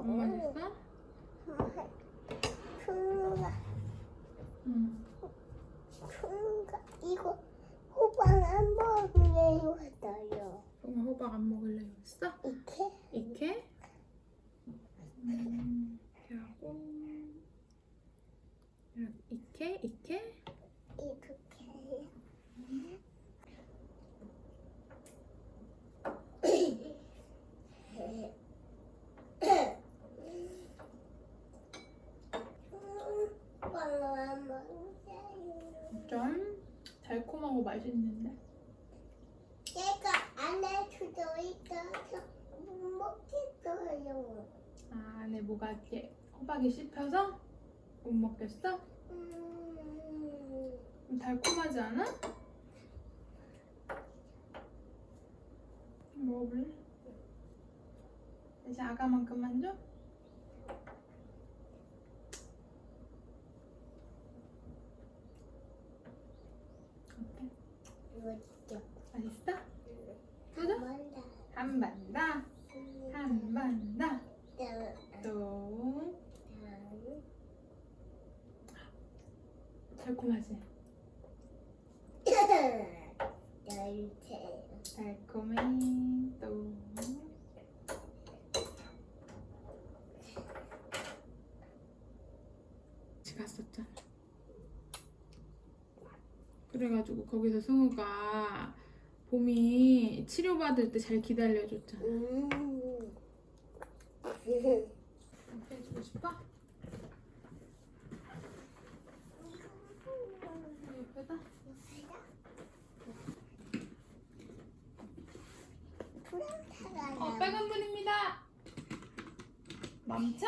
아니요. 안 맛있어? 큰 응. 큰가 이거 호박 한 번에 왔어요. 정말 호박 안 먹을래 했어? 이렇게 이렇게? 음, 이렇게 하고 이렇게 이렇게 이렇게 한 번에 좀 달콤하고 맛있는데. 얘가 안에 들어 있어서 못 먹겠어요. 아, 안에 뭐가 이렇게 호박이 씹혀서 못 먹겠어? 음, 좀 달콤하지 않아? 좀 먹어볼래? 이제 아가만큼만 줘? 어때? 진짜 맛있어? 또 줘? 뭔가 한번 더, 한 번 더, 또. 달콤하지? 달콤해. 또. 같이 갔었잖아 그래가지고 거기서 승우가 봄이 치료받을 때 잘 기다려줬잖아 음. 해주고 싶어? 예쁘다 어 빨간 불입니다 멈춰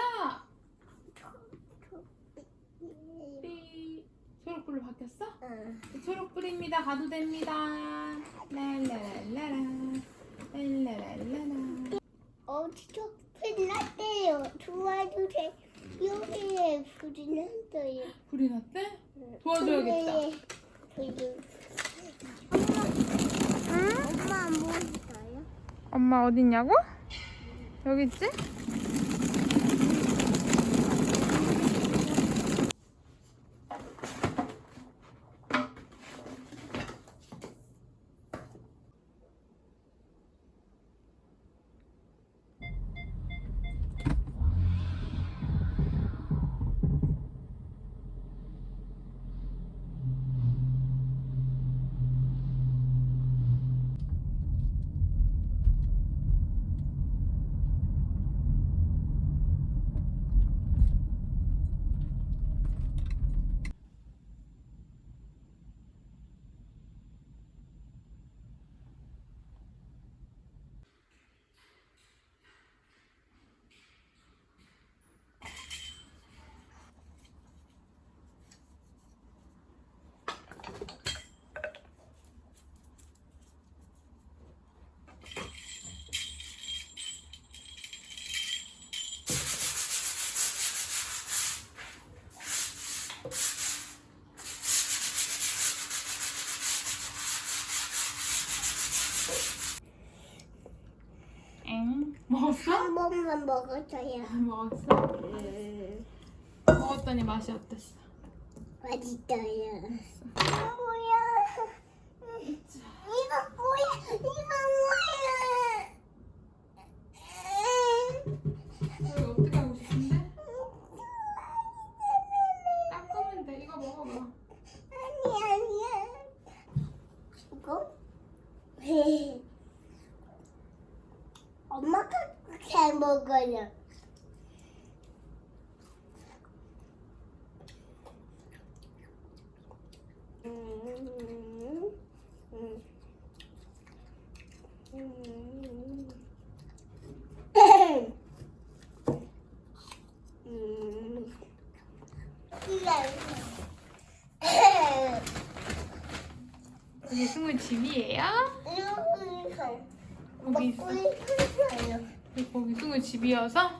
초록불로 바뀌었어? 초록불입니다. 가도 됩니다. 랄라랄라라. 랄라랄라라. 어디서 끝났대요. 도와주세요. 여기에 불이 났어요. 불이 났대? 도와줘야겠다. 불이. 엄마, 엄마 뭐 있어요? 엄마 어딨냐고? 여기 있지? 엥? 먹었어? 한 번만 먹었어요. 먹었어? 음, 먹었더니 맛이 어땠어? 맛있어요. 먹어요. 음, 음. 음. 음. 거기 있어. 먹고 있어요. 거기 승우 집이어서?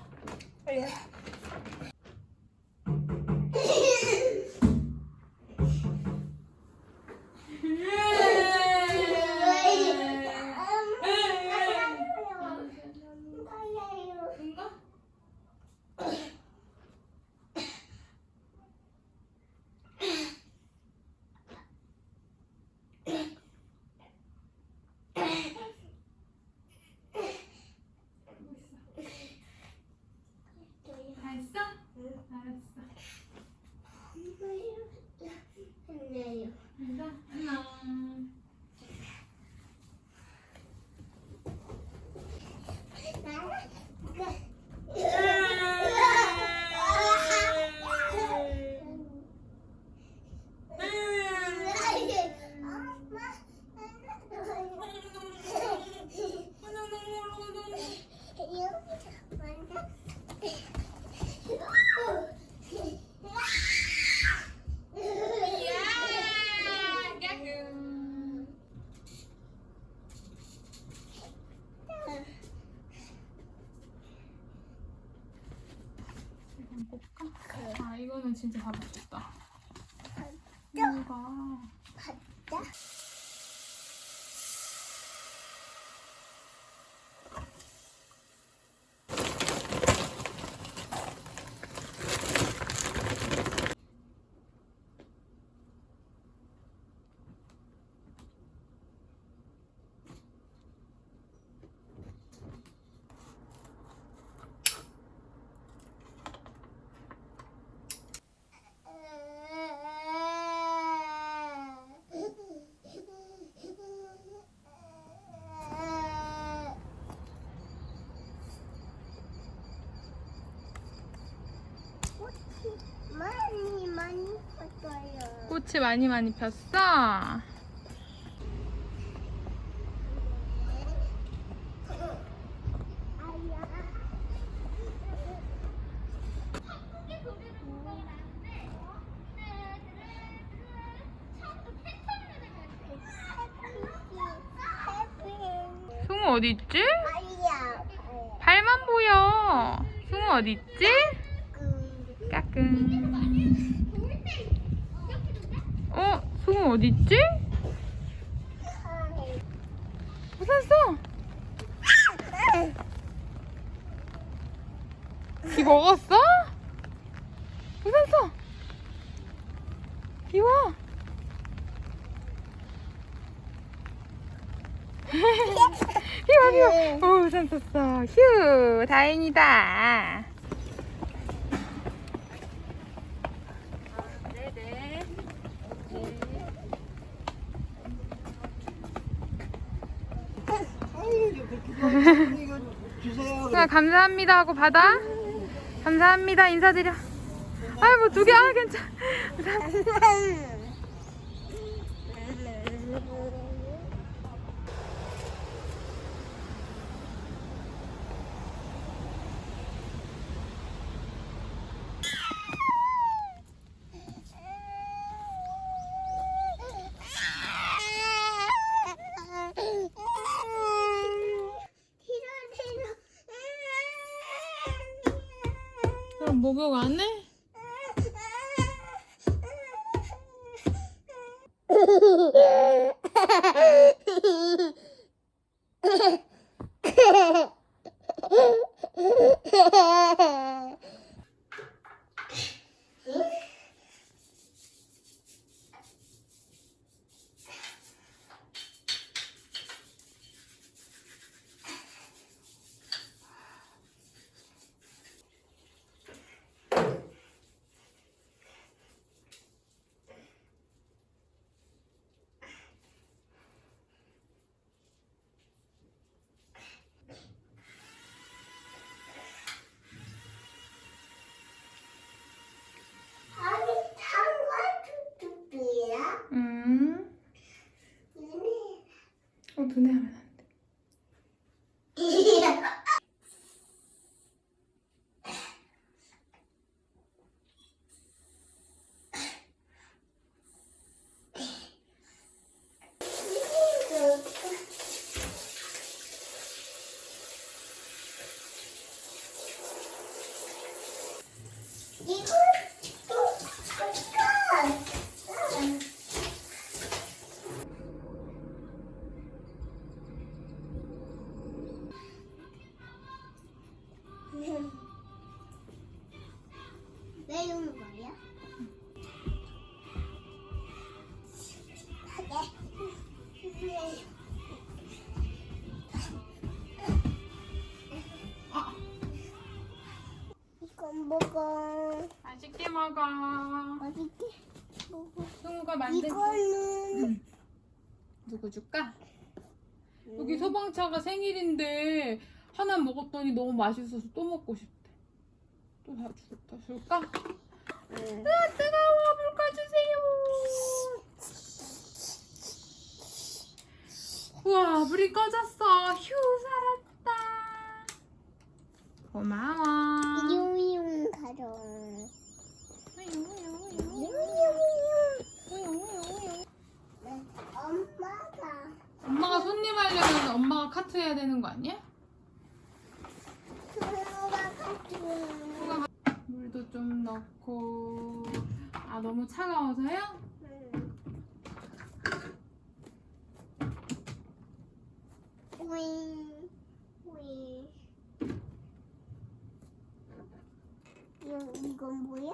다 했어? 알았어. 인사. 안녕. 이건 볼까? 아 이거는 진짜 다 맛있다. 이거가 많이 많이 컸어요. 꽃이 많이 많이 폈어. 승우 어디 있지? 발만 보여. 승우 어디 있지? 그 까꿍. 어, 어디 있지? 우산 써. 비 먹었어? 우산 써. 비 와. 비 와, 비 와. 어, 우산 썼어. 휴, 다행이다. 네네. 주세요. 아, 감사합니다 하고 받아. 감사합니다 인사드려. 아이 뭐 두 개 아 괜찮. 목욕 안 해? 왜 이러는 거야? 네. 이건 먹어. 맛있게 먹어. 맛있게 먹어. 승우가 만든 이거는 응. 누구 줄까? 여기 소방차가 생일인데 하나 먹었더니 너무 맛있어서 또 먹고 싶대. 또 다 줄까? 아 뜨거워 물 꺼주세요. 우와 불이 꺼졌어. 휴 살았다. 고마워. 이용이용 가져. 네, 엄마가 엄마가 손님 하려면 엄마가 카트 해야 되는 거 아니야? 물도 좀 넣고 아 너무 차가워서요? 이건 뭐야?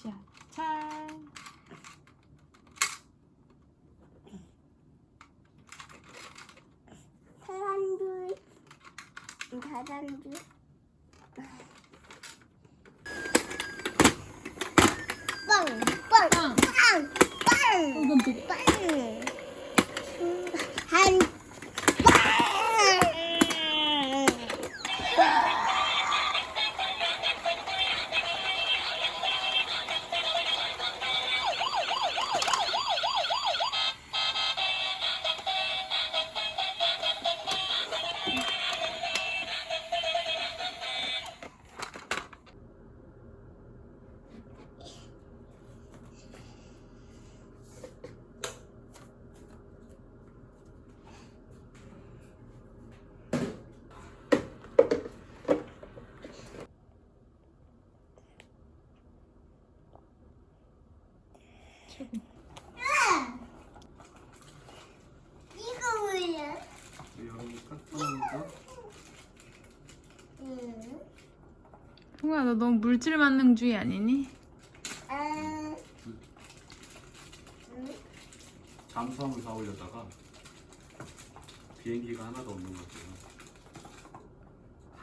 지하 철 사람들 사람들 빵! 빵! 빵! 빵! 빵! 빵! 한 최고 이거 뭐야? 여기 카톡하니까 응. 승우야 너 너무 물질 만능주의 아니니? 아, 응? 잠수함을 사오려다가 비행기가 하나도 없는 거지.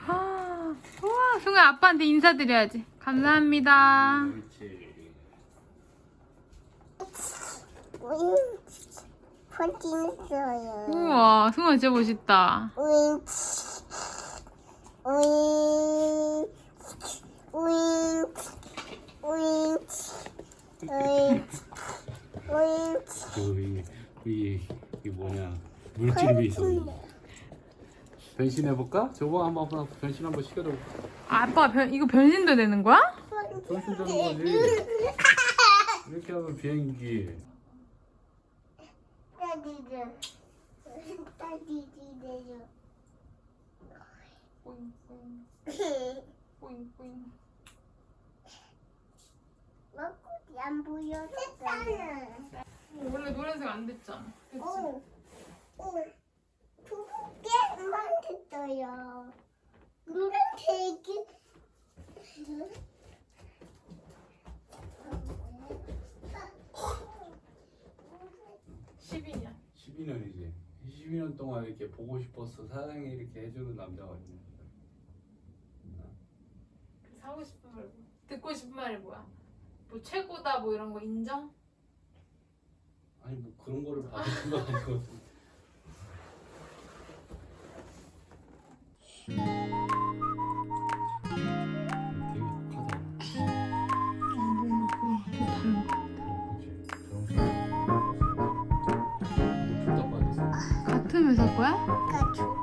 아 우와 승우야 아빠한테 인사드려야지 감사합니다 그렇지. 오잉. 펀치했어요. 우와 승우야 진짜 멋있다 오잉. 오잉. 오잉. 오잉. 오잉. 오잉. 그 이, 이 뭐냐 물질이 있어. 변신해 볼까? 저거 한번 한번 변신 한번 시켜줘. 아, 아빠가 변, 이거 변신도 되는 거야? 변신 되는 거지. 이렇게 하면 비행기. 뿌잉뿌잉 뿌잉뿌잉 안 보여. 됐다. 원래 노란색 안 됐잖아 그치? 오, 오, 두개 만들었어요. 노란색이. 12년 12년이지. 12년 동안 이렇게 보고 싶어서 사랑해 이렇게 해주는 남자가 있는 거야. 사고 싶은 말 뭐야? 듣고 싶은 말이 뭐야? 뭐 최고다 뭐 이런 거 인정? 아니 뭐 그런 거를 받은 거 아니고. 되 왜살 거야? 가죽.